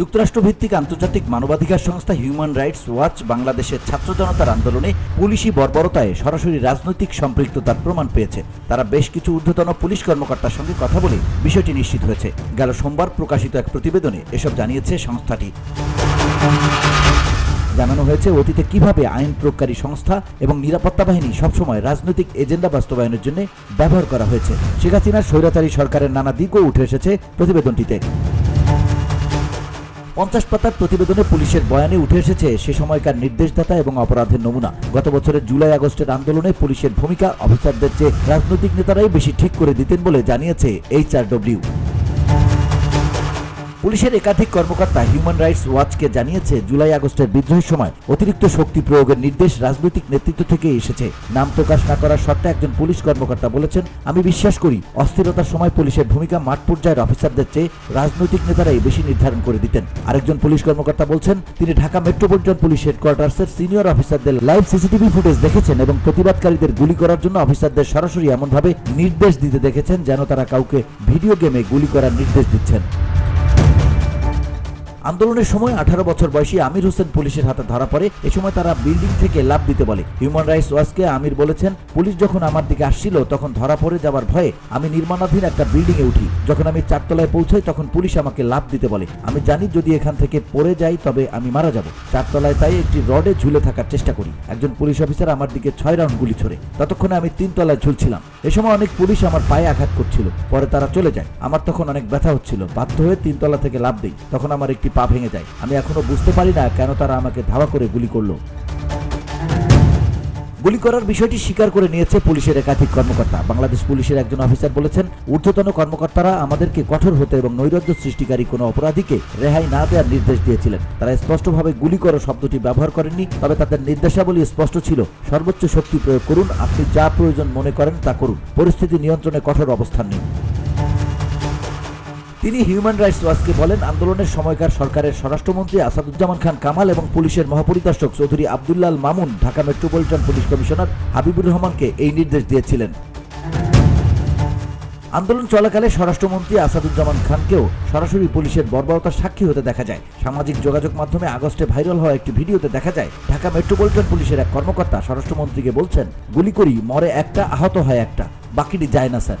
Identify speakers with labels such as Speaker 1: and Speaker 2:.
Speaker 1: যুক্তরাষ্ট্রভিত্তিক আন্তর্জাতিক মানবাধিকার সংস্থা হিউম্যান রাইটস ওয়াচ বাংলাদেশের ছাত্র জনতার আন্দোলনে পুলিশি বর্বরতায় সরাসরি রাজনৈতিক সম্পৃক্ততার প্রমাণ পেয়েছে। তারা বেশ কিছু ঊর্ধ্বতন পুলিশ কর্মকর্তার সঙ্গে কথা বলে বিষয়টি নিশ্চিত হয়েছে। গেল সোমবার প্রকাশিত এক প্রতিবেদনে এসব জানিয়েছে সংস্থাটি। জানানো হয়েছে অতীতে কীভাবে আইন প্রয়োগকারী সংস্থা এবং নিরাপত্তা বাহিনী সবসময় রাজনৈতিক এজেন্ডা বাস্তবায়নের জন্য ব্যবহার করা হয়েছে। শেখ হাসিনার স্বৈরাচারী সরকারের নানা দিকও উঠে এসেছে প্রতিবেদনটিতে। পঞ্চাশ পাতার প্রতিবেদনে পুলিশের বয়ানে উঠে এসেছে সে সময়কার নির্দেশদাতা এবং অপরাধের নমুনা। গত বছরের জুলাই আগস্টের আন্দোলনে পুলিশের ভূমিকা অফিসারদের চেয়ে রাজনৈতিক নেতারাই বেশি ঠিক করে দিতেন বলে জানিয়েছে এইচআরডব্লিউ। পুলিশের একাধিক কর্মকর্তা হিউম্যান রাইটস ওয়াচকে জানিয়েছে, জুলাই আগস্টের বিদ্রোহের সময় অতিরিক্ত শক্তি প্রয়োগের নির্দেশ রাজনৈতিক নেতৃত্ব থেকে এসেছে। নাম প্রকাশ না করার শর্তে একজন পুলিশ কর্মকর্তা বলেছেন, আমি বিশ্বাস করি, অস্থিরতার সময় পুলিশের ভূমিকা মাঠ পর্যায়ের অফিসারদের চেয়ে রাজনৈতিক নেতারাই বেশি নির্ধারণ করে দিতেন। আরেকজন পুলিশ কর্মকর্তা বলছেন, তিনি ঢাকা মেট্রোপলিটন পুলিশ হেডকোয়ার্টার্সের সিনিয়র অফিসারদের লাইভ সিসিটিভি ফুটেজ দেখেছেন এবং প্রতিবাদকারীদের গুলি করার জন্য অফিসারদের সরাসরি এমনভাবে নির্দেশ দিতে দেখেছেন, যেন তারা কাউকে ভিডিও গেমে গুলি করার নির্দেশ দিচ্ছেন। আন্দোলনের সময় আঠারো বছর বয়সী আমির হোসেন পুলিশের হাতে ধরা পড়ে, এ সময় তারা বিল্ডিং থেকে লাভ দিতে বলে। হিউম্যান রাইটস ওয়াচকে আমির বলেছেন, পুলিশ যখন আমার দিকে আসছিল, তখন ধরা পড়ে যাওয়ার ভয়ে আমি নির্মাণাধীন একটা বিল্ডিং এ উঠি। যখন আমি চারতলায় পৌঁছাই, তখন পুলিশ আমাকে লাভ দিতে বলে। আমি জানি যদি এখান থেকে পড়ে যাই, তবে আমি মারা যাব। চারতলায় তাই একটি রডে ঝুলে থাকার চেষ্টা করি। একজন পুলিশ অফিসার আমার দিকে ছয় রাউন্ড গুলি ছোড়ে। ততক্ষণে আমি তিন তলায় ঝুলছিলাম। এ সময় অনেক পুলিশ আমার পায়ে আঘাত করছিল। পরে তারা চলে যায়। আমার তখন অনেক ব্যথা হচ্ছিল। বাধ্য হয়ে তিনতলা থেকে লাভ দিই। তখন আমার একটি পা ভেঙে যায়? আমি এখনও বুঝতে পারি না কেন তারা আমাকে ধাওয়া করে গুলি করল। গুলি করার বিষয়টি স্বীকার করে নিয়েছে পুলিশের একাধিক কর্মকর্তা। বাংলাদেশ পুলিশের একজন অফিসার বলেছেন, ঊর্ধ্বতন কর্মকর্তারা আমাদেরকে কঠোর হতে এবং নৈরাজ্য সৃষ্টিকারী কোনো অপরাধীকে রেহাই না দেওয়ার নির্দেশ দিয়েছিলেন। তারা স্পষ্টভাবে গুলি করো শব্দটি ব্যবহার করেননি, তবে তাদের নির্দেশাবলী স্পষ্ট ছিল। সর্বোচ্চ শক্তি প্রয়োগ করুন, আপনি যা প্রয়োজন মনে করেন তা করুন। পরিস্থিতি নিয়ন্ত্রণে কঠোর অবস্থান নিন। তিনি হিউম্যান রাইটস ওয়াচকে বলেন, আন্দোলনের সময়কার সরকারের স্বরাষ্ট্রমন্ত্রী আসাদুজ্জামান খান কামাল এবং পুলিশের মহাপরিদর্শক Chowdhury Abdullah Al Mamun Dhaka metropolitan police commissioner Habibur রহমানকে এই নির্দেশ দিয়েছিলেন। আন্দোলন চলাকালে স্বরাষ্ট্রমন্ত্রী আসাদুজ্জামান খানকেও সরাসরি পুলিশের বর্বরতার সাক্ষী হতে দেখা যায়। সামাজিক যোগাযোগ মাধ্যমে আগস্টে ভাইরাল হওয়া একটি ভিডিওতে দেখা যায়, ঢাকা মেট্রোপলিটন পুলিশের এক কর্মকর্তা স্বরাষ্ট্রমন্ত্রীকে বলছেন, গুলি করি, মরে একটা, আহত হয় একটা, বাকিটি যায় না, sir.